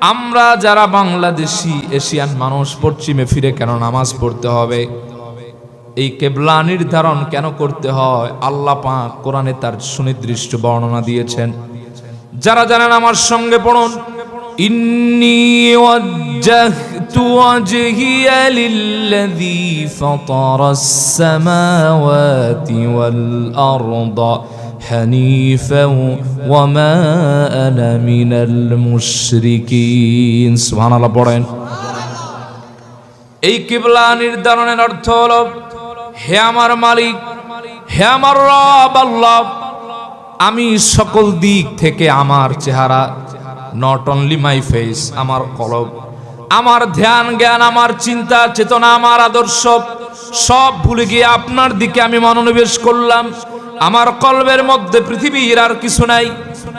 আমরা যারা বাংলাদেশি, এশিয়ান মানুষ, পশ্চিমে ফিরে কেন নামাজ পড়তে হবে? এই কেবলা নির্ধারণ কেন করতে হয়? আল্লাহ পাক কোরআনে তার সুনির্দিষ্ট বর্ণনা দিয়েছেন। যারা জানেন আমার সঙ্গে পড়ুন। ইন্নি হানিফা ওয়া মা আনা মিনাল মুশরিকিন। সুবহানাল্লাহ পড়েন। এই কিবলা নির্ধারণের অর্থ হল, হে আমার মালিক, হে আমার রব আল্লাহ, আমি সকল দিক থেকে আমার চেহারা নট অনলি মাই ফেস আমার কলব, আমার ধ্যান জ্ঞান, আমার চিন্তা চেতনা, আমার আদর্শ, সব ভুলে গিয়ে আপনার দিকে আমি মনোনিবেশ করলাম। আমার কলবের মধ্যে পৃথিবীর আর কিছু নাই।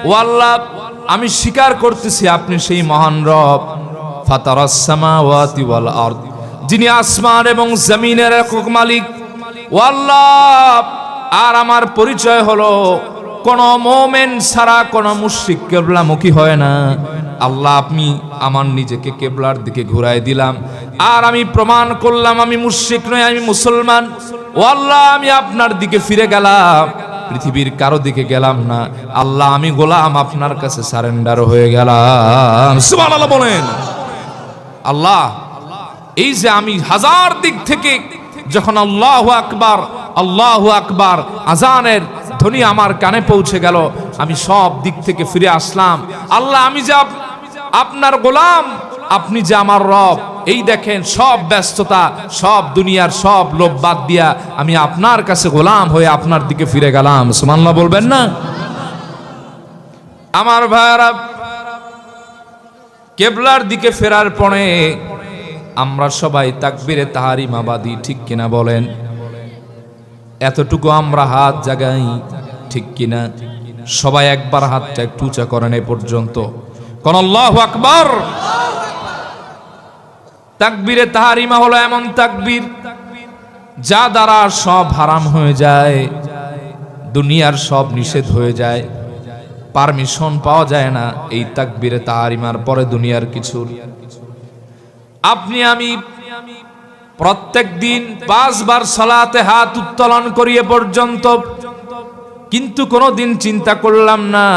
ও আল্লাহ আমি স্বীকার করতেছি আপনি সেই মহান রব। ফাতারাস-সামাওয়াতি আরদ। যিনি আসমান এবং জমিনের একক মালিক। ও আল্লাহ আর আমার পরিচয় হলো, কোন মোমেন ছাড়া কোন মুশরিক কেবলামুখী হয় না। আল্লাহ, আপনি আমার নিজেকে কেবলার দিকে ঘুরাই দিলাম। আর আমি প্রমাণ করলাম, আমি মুশরিক নই, আমি মুসলমান। ও আল্লাহ, আমি আপনার দিকে ফিরে গেলাম। পৃথিবীর কারও দিকে গেলাম না। আল্লাহ, আমি গোলাম, আপনার কাছে সারেন্ডার হয়ে গেলাম। সুবহানাল্লাহ বলেন। আল্লাহ, এই যে আমি হাজার দিক থেকে যখন আল্লাহ আকবার আল্লাহ আকবার, আজানের ধ্বনি আমার কানে পৌঁছে গেল, আমি সব দিক থেকে ফিরে আসলাম। আল্লাহ, আমি যে আপনার গোলাম, আপনি যে আমার রব, এই দেখেন সব ব্যস্ততা, সব দুনিয়ার সব লোভ বাদ দিয়া আমি আপনার কাছে গোলাম হয়ে আপনার দিকে ফিরে গেলাম। সুমান্লা বলবেন না? আমার ভাইয়ারা, কেবলার দিকে ফেরার পরে আমরা সবাই তাকবিরে তাহারিমাবাদী ঠিক কিনা বলেন? এতটুকু আমরা হাত জাগাই, ঠিক কিনা? সবাই একবার হাতটা একটু উঁচা করেন এ পর্যন্ত। কোন আল্লাহ আকবার। তাকবিরে তাহারিমা হলো এমন তাকবীর, যা দ্বারা সব হারাম হয়ে যায়, দুনিয়ার সব নিষেধ হয়ে যায়, পারমিশন পাওয়া যায় না এই তাকবিরে তাহারিমার পরে দুনিয়ার কিছুর। আপনি আমি প্রত্যেক দিন পাঁচবার সালাতে হাত উত্তোলন করিয়ে পর্যন্ত, কিন্তু কোনো দিন চিন্তা করলাম না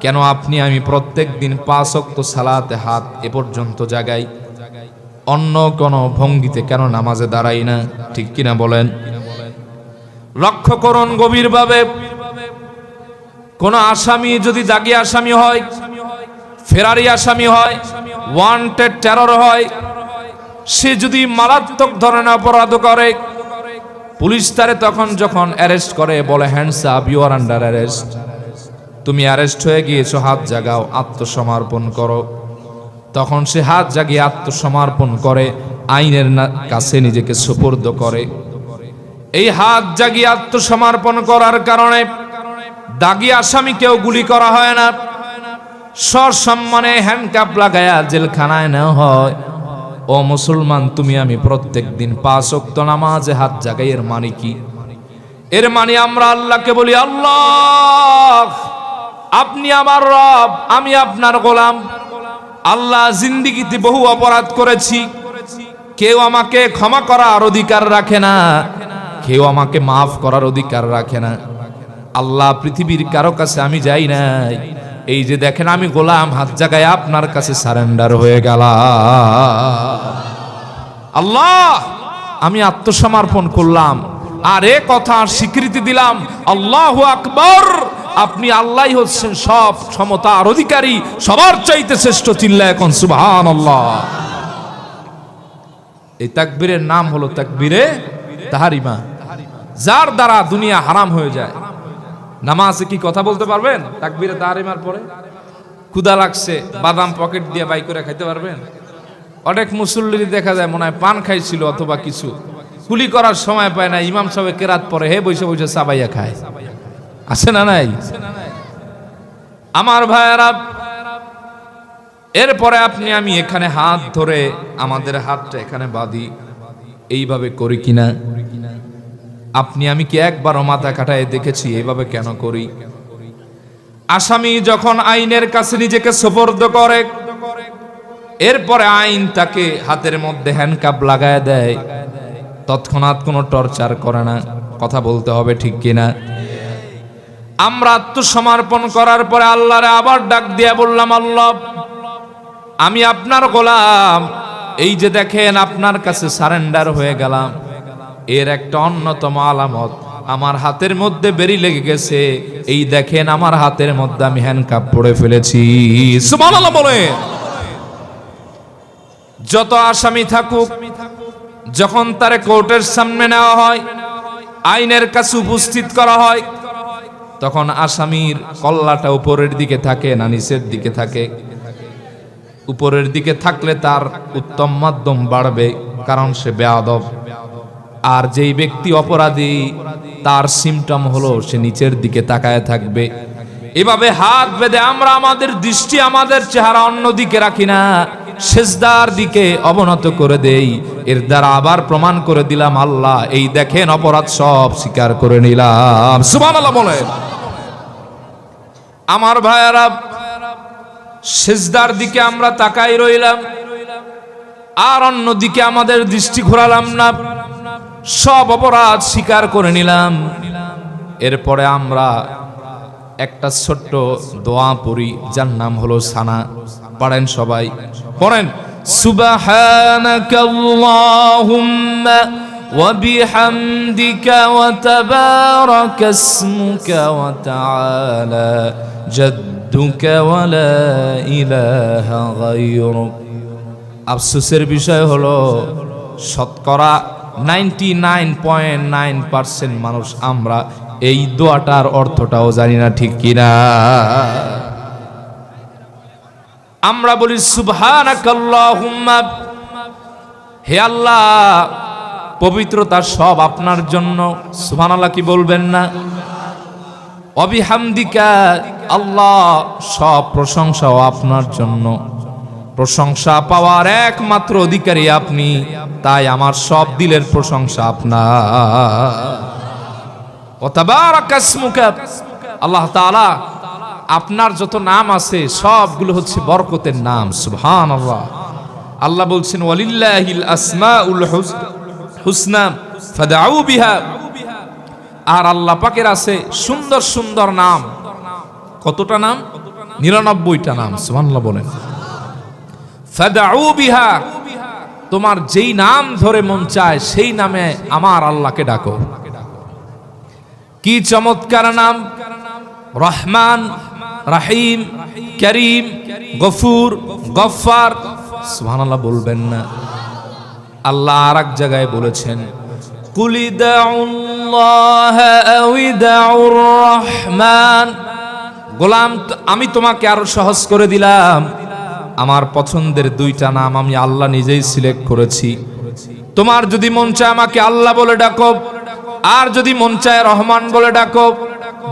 কেন আপনি আমি প্রত্যেক দিন পাঁচ অক্ত সালাতে হাত এ পর্যন্ত জাগাই? অন্য কোন ভঙ্গিতে কেন নামাজে দাঁড়াই না? ঠিক কিনা বলেন? লক্ষ্য করুন গভীরভাবে। কোন আসামি যদি জাগি আসামি হয়, ফেরারি আসামি হয়, ওয়ান্টেড টেরর হয়, সে যদি মারাত্মক ধরনের অপরাধ করে, পুলিশ তারে তখন যখন অ্যারেস্ট করে, বলে hands up you are under arrest. তুমি অ্যারেস্ট হয়ে গিয়েছো, হাত জাগাও, আত্মসমর্পণ করো। তখন সে হাত জাগিয়ে আত্মসমর্পণ করে, আইনের কাছে নিজেকে সুপর্দ করে। এই হাত জাগিয়ে আত্মসমর্পণ করার কারণে দাগি আসামিকেও গুলি করা হয় না। সসম্মানে হ্যান্ডকাপ লাগায়া জেলখানায় নেওয়া হয়। ও মুসলমান, তুমি আমি প্রত্যেক দিন পাঁচ ওয়াক্ত নামাজে হাত জাগাই, এর মানে কি? এর মানে আমরা আল্লাহকে বলি, আল্লাহ! আপনি আমার রব, আমি আপনার গোলাম। আল্লাহ জিন্দিগিতে বহু অপরাধ করেছি। কেউ আমাকে ক্ষমা করার অধিকার রাখে না। কেউ আমাকে মাফ করার অধিকার রাখে না। আল্লাহ পৃথিবীর কারও কাছে আমি যাই নাই। এই যে দেখেন, আমি গোলাম, হাত জায়গায় আপনার কাছে সারেন্ডার হয়ে গেলাম। আল্লাহ, আমি আত্মসমর্পণ করলাম। আর এ কথা স্বীকৃতি দিলাম। আল্লাহ আকবর। আপনি আল্লাহ হচ্ছেন সব ক্ষমতার অধিকারী, সবার চাইতে শ্রেষ্ঠ চিল্লা এখন সুবহান আল্লাহ এই তাকবীরের নাম হলো তাকবীরে তাহারিমা। যার দ্বারা দুনিয়া হারাম হয়ে যায়। নামাজে কি কথা বলতে পারবেন? তাকবীরে তাহারিমার পরে? ক্ষুদা লাগছে, বাদাম পকেট দিয়ে বাই করে খাইতে পারবেন? অনেক মুসল্লি দেখা যায়, মনে হয় পান খাইছিল অথবা কিছু। কুলি করার সময় পায় না, ইমাম সাহেব কেরাত পরে হে বসে বসে চাবাইয়া খায়। আছে না নাই? আমার ভাইয়েরা, এরপরে আপনি আমি এখানে হাত ধরে আমাদের হাতটা এখানে বাঁধি, এইভাবে করি কিনা? আপনি, আমি কি একবারও মাথা কাটায় দেখেছি, এইভাবে কেন করি? আসামি যখন আইনের কাছে নিজেকে সোপর্দ করে, এরপরে আইন তাকে হাতের মধ্যে হ্যান্ডকাপ লাগায় দেয়, তৎক্ষণাৎ কোনো টর্চার করে না, কথা বলতে হবে ঠিক কিনা? আমরা আত্মসমর্পণ করার পরে আল্লাহরে আবার ডাক দিয়া বললাম, আল্লাহ, আমি আপনার গোলাম। এই যে দেখেন, আপনার কাছে সারেন্ডার হয়ে গেলাম। এর একটা অন্যতম আলামত, আমার হাতের মধ্যে বেরি লেগে গেছে। এই দেখেন, আমার হাতের মধ্যে আমি হ্যান্ডকাপ পরে ফেলেছি। বলে যত আসামি থাকুক, যখন তারে কোর্টের সামনে নেওয়া হয়, আইনের কাছে উপস্থিত করা হয় তখন আসামির কল্লাটা উপরের দিকে থাকে না নিচের দিকে থাকে। উপরের দিকে থাকলে তার উত্তম মাধ্যম বাড়বে, কারণ সে বেয়াদব। আর যেই ব্যক্তি অপরাধী, তার সিমটম হলো সে নিচের দিকে তাকায় থাকবে। এভাবে হাত বেঁধে আমরা আমাদের দৃষ্টি, আমাদের চেহারা অন্য দিকে রাখি না, সেজদার দিকে অবনত করে দেই। এর দ্বারা আবার প্রমাণ করে দিলাম, আল্লাহ, এই দেখেন অপরাধ সব স্বীকার করে নিলাম। সুবহানাল্লাহ বলেন। আমার ভাইয়ারা, সেজদার দিকে আমরা তাকাই রইলাম, আর অন্যদিকে আমাদের দৃষ্টি ঘোরালাম না, সব অপরাধ স্বীকার করে নিলাম। এরপরে আমরা একটা ছোট্ট দোয়া পড়ি, যার নাম হলো সানা। পড়েন সবাই, পড়েন, সুবহানাকাল্লাহুম্মা وبحمدك وتبارك اسمك وتعالى جدك ولا إله غيرك আফসোসের বিষয় হলো শতকরা ninety nine point nine percent মানুষ আমরা এই দোয়াটার অর্থটাও জানি না ঠিক কিনা আমরা বলি সুবহানাকাল্লাহুম্মা হে আল্লাহ পবিত্রতা সব আপনার জন্য। সুবহানাল্লাহ, কি বলবেন না? অবিহামদিকা আল্লাহ, সব প্রশংসাও আপনার জন্য। প্রশংসা পাওয়ার একমাত্র অধিকারী আপনি, তাই আমার সব দিলের প্রশংসা আপনার। আল্লাহ তাআলা আপনার যত নাম আছে, সবগুলো হচ্ছে বরকতের নাম সুবহান আল্লাহ আল্লাহ বলছেন, ওয়ালিল্লাহিল আসমাউল হুসনা ফাদআউ বিহা। আর আল্লাহ পাকের আছে সুন্দর সুন্দর নাম। কতটা নাম? নিরানব্বইটা নাম, সুবহানাল্লাহ বলেন। ফাদআউ বিহা, তোমার যেই নাম ধরে মন চায়, সেই নামে আমার আল্লাহকে ডাকো। কি চমৎকার নাম? রহমান, রাহিম, করিম, গফুর, গফফার। সুবহানাল্লাহ বলবেন না। আল্লাহ আর এক জায়গায় বলেছেন রহমান। গোলাম, আমি তোমাকে আরও সহজ করে দিলাম। আমার পছন্দের দুইটা নাম আমি আল্লাহ নিজেই সিলেক্ট করেছি। তোমার যদি মন চায় আমাকে আল্লাহ বলে ডাকো, আর যদি মন চায় রহমান বলে ডাকো,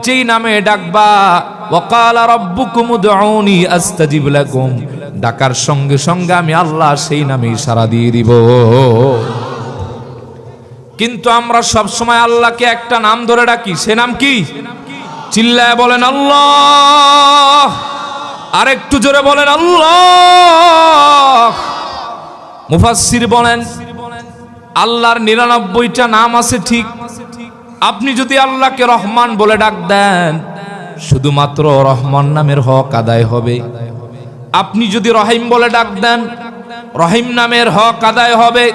যেই নামে ডাকবা ওয়াকালা রাব্বুকুম উদউনি আস্তাজিব ডাকার সঙ্গে সঙ্গে আমি আল্লাহ সেই নামে ইশারা দিয়ে দিব। কিন্তু আমরা সব সময় আল্লাহকে একটা নাম ধরে ডাকি, সে নাম কি? চিল্লায় বলেন আল্লাহ। আর একটু জোরে বলেন আল্লাহ। মুফাসসির বলেন, আল্লাহর নিরানব্বইটা নাম আছে ঠিক। আপনি যদি আল্লাহকে রহমান বলে ডাক দেন শুধুমাত্র রহমান নামের হক আদায় হবে। আপনি যদি রহিম বলে ডাক দেন, রহিম নামের হক আদায় হবে।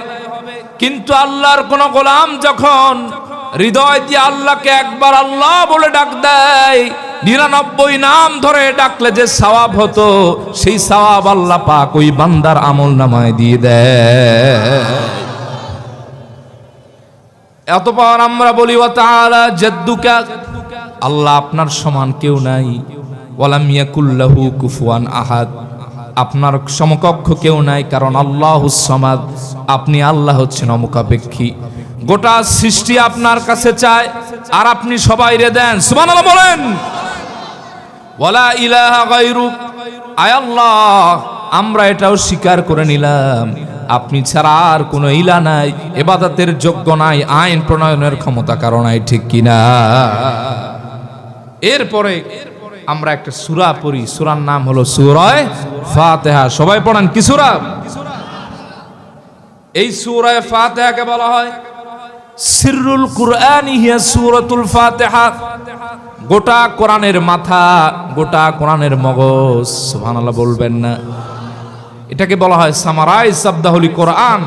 কিন্তু আল্লাহর কোন গোলাম যখন হৃদয় দিয়ে আল্লাহকে একবার আল্লাহ বলে ডাক দেয়, নিরানব্বই নাম ধরে ডাকলে যে সওয়াব হতো, সেই সওয়াব আল্লাহ পাক ওই বান্দার আমল নামায় দিয়ে দেয়। এতপর আমরা বলি ও তাআলা জাদ্দুকা আল্লাহ আপনার সমান কেউ নাই। ওয়ালাম ইয়াকুল্লাহু কুফুয়ান আহাদ। আপনার সমকক্ষ কেউ নাই, কারণ আল্লাহ সমাদ। আপনি আল্লাহ হচ্ছেন অমুখাপেক্ষী। গোটা সৃষ্টি আপনার কাছে চায়, আর আপনি সবাই রে দেন। সুবহানাল্লাহ বলেন। ওয়ালা ইলাহা গায়রুক আয় আল্লাহ, আমরা এটাও স্বীকার করে নিলাম। আপনি ছাড়া আর কোনো ইলা নাই, এবাদতের যোগ্য নাই, আইন প্রণয়নের ক্ষমতা কারণ ঠিক কিনা? এরপরে আমরা একটা সুরা পড়ি। সুরার নাম হলো সূরায়ে ফাতিহা। সবাই পড়েন, কি সূরা? এই সুরায় ফাতেহাকে বলা হয় সিররুল কুরআনি হিয়া সূরাতুল ফাতিহা। গোটা কোরআনের মাথা, গোটা কোরআনের মগজ, সুবহানাল্লাহ বলবেন না। এটাকে বলা হয় সামারাই সাবদাহুলি কোরআন।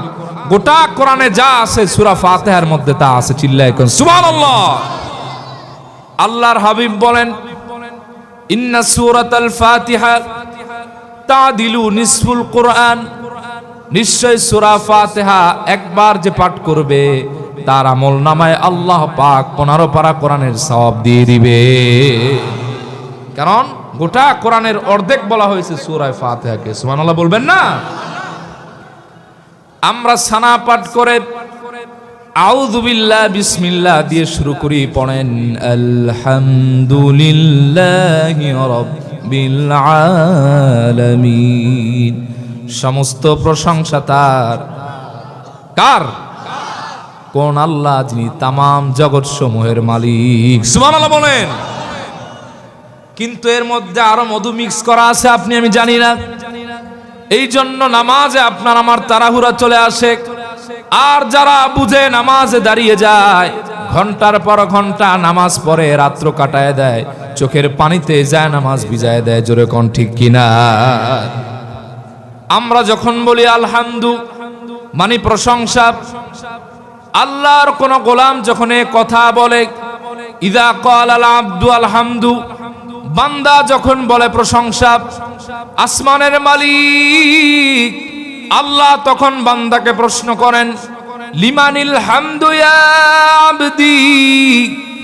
গোটা কোরআনে যা আছে সূরা ফাতিহার মধ্যে তা আছে, চিল্লায় কোন। সুবহানাল্লাহ! আল্লাহর হাবিব বলেন, ইন্না সুরাত আল ফাতিহা তাদিলু নিসফুল কোরআন। নিশ্চয় সূরা ফাতিহা একবার যে পাঠ করবে, তার আমল নামায় আল্লাহ পাক পনেরো পারা কোরআনের সওয়াব দিয়ে দিবে। কারণ গোটা কোরআনের অর্ধেক বলা হয়েছে সূরায় ফাতিহাকে। সুবহানাল্লাহ বলবেন না? আমরা সানা পাঠ করে আউযু বিল্লাহ, বিসমিল্লাহ দিয়ে শুরু করি, পড়েন, আলহামদুলিল্লাহি রাব্বিল আলামিন। সমস্ত প্রশংসা তার। কার? কোন আল্লাহ যিনি তামাম জগৎ সমূহের মালিক। সুবহানাল্লাহ বলেন। কিন্তু এর মধ্যে আরও মধু মিক্স করা আছে, আপনি, আমি জানি না। এই জন্য নামাজে আপনার আমার তাড়াহুড়া চলে আসে। আর যারা বুঝে নামাজে দাঁড়িয়ে যায়, ঘণ্টার পর ঘণ্টা নামাজ পড়ে, রাত্র কাটায় দেয়, চোখের পানিতে যায়, নামাজ ভিজায় দেয়, জোরে কোন ঠিক কিনা? আমরা যখন বলি আলহামদু মানে প্রশংসা, আল্লাহর কোন গোলাম যখন কথা বলে, ইদা কল আল আব্দু আলহামদু বান্দা যখন বলে প্রশংসা, আসমানের মালিক আল্লাহ তখন বান্দাকে প্রশ্ন করেন, লিমানিল হামদু ইয়া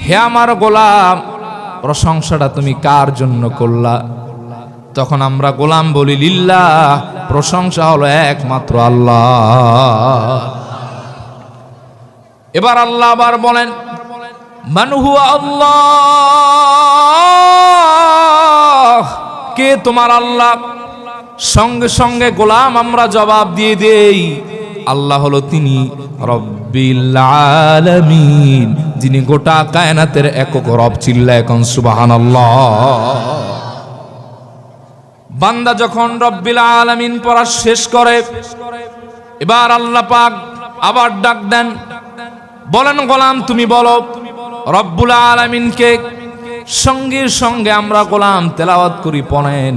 হে আমার গোলাম, প্রশংসাটা তুমি কার জন্য করলা? তখন আমরা গোলাম বলি, লিল্লাহ, প্রশংসা হলো একমাত্র আল্লাহ। এবার আল্লাহ আবার বলেন মানহু আল্লাহ? কে তোমার আল্লাহ? সঙ্গে সঙ্গে গোলাম আমরা জবাব দিয়ে দেই। আল্লাহ হলো তিনি রব্বিল আলামিন, যিনি গোটা কায়নাতের একক রব চিল্লা এখন সুবহানাল্লাহ। বান্দা যখন রব্বিল আলামিন পড়া শেষ করে, এবার আল্লাহ পাক আবার ডাক দেন। বলেন, গোলাম, তুমি বলো, রব্বুল আলামিনকে সঙ্গে সঙ্গে আমরা গোলাম তেলাওয়াত করি, পড়েন।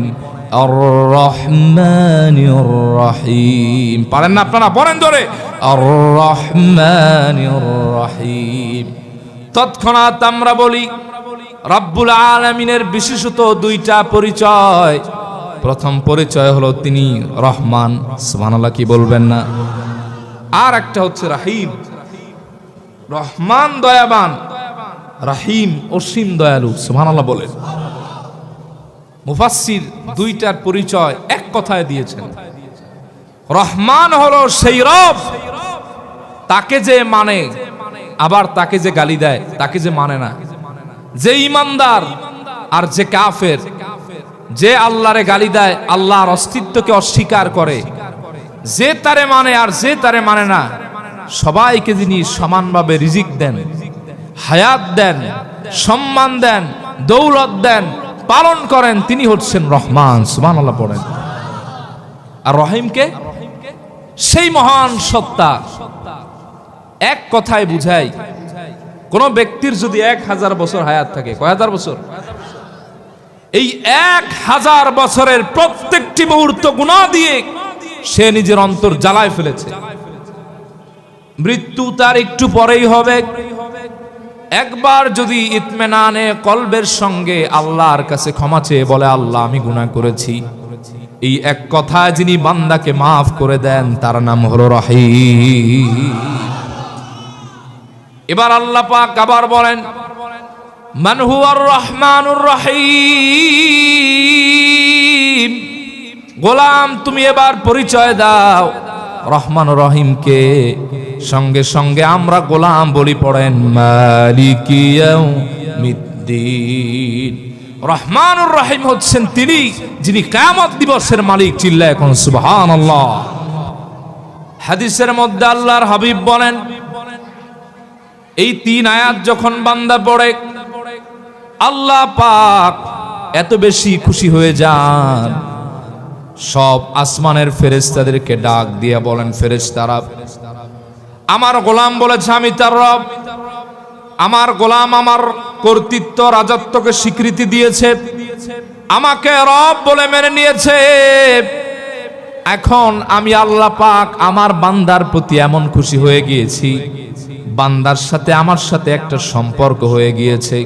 আর রহমানির রহিম পারেন না আপনারা, পড়েন ধরে আর রহমানির রহিম তৎক্ষণাৎ আমরা বলি, রব্বুল আলামিনের বিশেষত দুইটা পরিচয়। প্রথম পরিচয় হলো তিনি রহমান, সুবহানাল্লাহ, কি বলবেন না? আর একটা হচ্ছে রাহিম। রহমান দয়াবান, রাহিম অসীম দয়ালু, সুবহানাল্লাহ বলেন। মুফাসসির দুইটার পরিচয় এক কথায় দিয়েছেন। রহমান হলো সেই রব, তাকে যে মানে আবার তাকে যে গালি দেয়, তাকে যে মানে না। যে ইমানদার আর যে কাফের, যে আল্লাহরে গালি দেয়, আল্লাহর অস্তিত্বকে অস্বীকার করে। যে তারে মানে আর যে তারে মানে না, সবাইকে যিনি সমানভাবে রিজিক দেন, হায়াত দেন, সম্মান দেন, দৌলত দেন পালন করেন, তিনি হচ্ছেন রহমান সুমান আল্লাহ পড়েন। আর রহিমকে সেই মহান সত্তা। এক কথায় বুঝাই, কোন ব্যক্তির যদি এক হাজার বছর হায়াত থাকে, কয় হাজার বছর? এই এক হাজার বছরের প্রত্যেকটি মুহূর্ত গুণা দিয়ে সে নিজের অন্তর জ্বালায় ফেলেছে। মৃত্যু তার একটু পরেই হবে একবার যদি ইতমেনানে কলবের সঙ্গে আল্লাহর কাছে ক্ষমা চেয়ে বলে, আল্লাহ, আমি গুনাহ করেছি। এই এক কথা যিনি বান্দাকে মাফ করে দেন, তার নাম হলো রহিম। এবার আল্লাহ পাক আবার বলেন, মান হুয়ার রহমানুর রহিম। গোলাম, তুমি এবার পরিচয় দাও। রহমান রহিমকে সঙ্গে সঙ্গে আমরা গোলাম বলি পড়েন রহমানুর রহিম হচ্ছেন তিনি, যিনি কিয়ামত দিবসের মালিক চিল্লা এখন সুবহানাল্লাহ। হাদিসের মধ্যে আল্লাহর হাবিব বলেন, এই তিন আয়াত যখন বান্দা পড়ে, আল্লাহ পাক এত বেশি খুশি হয়ে যান। সব আসমানের ফেরেশতাদেরকে ডাক দিয়ে বলেন, ফেরেশতারা, আমার গোলাম বলেছে আমি তার রব। আমার গোলাম আমার কর্তৃত্ব রাজত্বকে স্বীকৃতি দিয়েছে। আমাকে রব বলে মেনে নিয়েছে। এখন আমি আল্লাহ পাক আমার বান্দার প্রতি এমন খুশি হয়ে গিয়েছি। বান্দার সাথে, আমার সাথে একটা সম্পর্ক হয়ে গিয়েছে।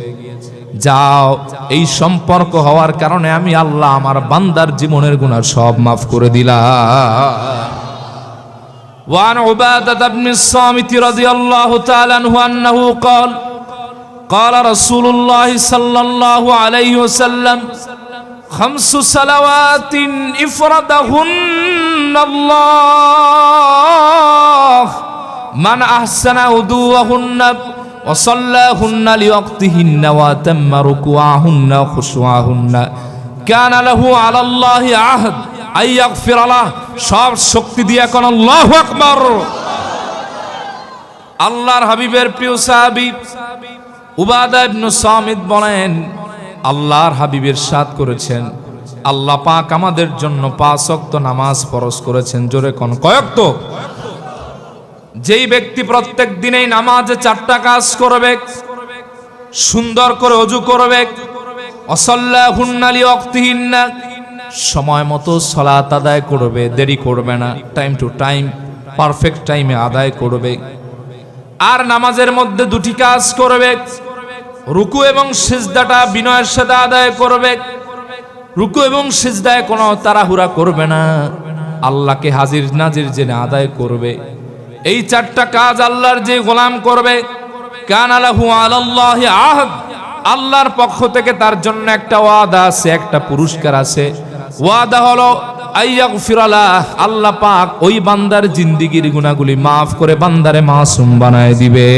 যাও এই সম্পর্ক হওয়ার কারণে আমি আল্লাহ আমার বান্দার জীবনের গুণা সব মাফ করে দিলাম وعن عبادة بن الصامت رضي الله تعالى عنه أنه قال قال رسول الله صلى الله عليه وسلم خمس صلوات افردهن الله من احسن ودوهن وصلاهن لوقتهن واتم ركوعهن وخشوعهن كان له على الله عهد ان يغفر له সব শক্তি দিয়ে কোন আল্লাহু আকবার আল্লাহর হাবিবের প্রিয় সাহাবী উবাদা ইবনু সামিদ বলেন আল্লাহর হাবিবের সাথ করেছেন আল্লাহ পাক আমাদের জন্য পাঁচ ওয়াক্ত নামাজ ফরজ করেছেন জোরে কোন কয়ক্ত যেই ব্যক্তি প্রত্যেক দিনেই নামাজে চারটা কাজ করবে, সুন্দর করে অজু করবে অসল্লা হুন্নালি অক্তিহীনা সময় মতো সলাত আদায় করবে, দেরি করবে না টাইম টু টাইম পারফেক্ট টাইমে আদায় করবে। আর নামাজের মধ্যে দুটি কাজ করবে, রুকু এবং সিজদাটা বিনয়ের সাথে আদায় করবে। রুকু এবং সিজদায় কোনো তাড়াহুড়া করবে না, আল্লাহকে হাজির নাজির জেনে আদায় করবে। এই চারটা কাজ আল্লাহর যে গোলাম করবে, কান আলাহু আল্লাহ আহদ। আল্লাহর পক্ষ থেকে তার জন্য একটা ওয়াদা আছে, একটা পুরস্কার আছে। ওয়াদা হলো আইয়াগফিরালাহ আল্লাহ পাক ওই বান্দার জিন্দিগির গুণাগুলি মাফ করে বান্দারে মাসুম বানায় দিবে।